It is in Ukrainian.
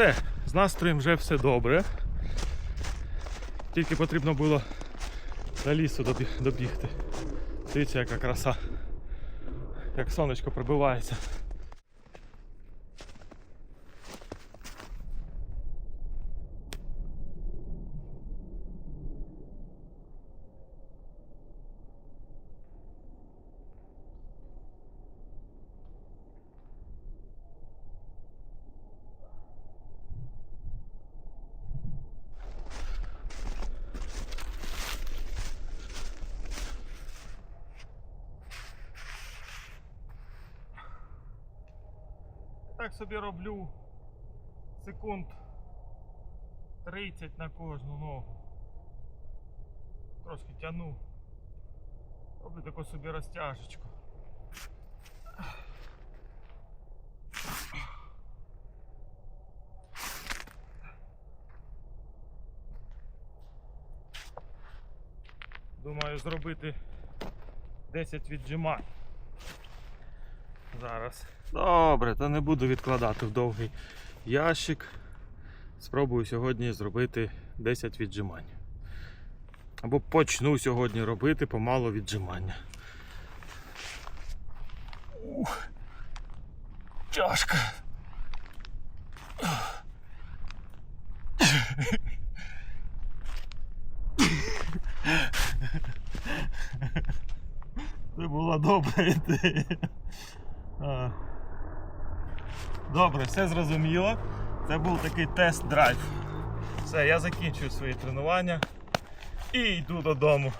все, з настроєм вже все добре. Тільки потрібно було до лісу добігти. Дивіться, яка краса. Як сонечко пробивається. Так собі роблю секунд 30 на кожну ногу. Трошки тяну. Роблю таку собі розтяжечку. Думаю зробити 10 віджимань. Зараз. Добре, то не буду відкладати в довгий ящик. Спробую сьогодні зробити 10 віджимань. Або почну сьогодні робити помалу віджимання. Ух. Тяжко. Це була добра ідея. Добре, все зрозуміло. Це був такий тест-драйв. Все, я закінчую свої тренування і йду додому.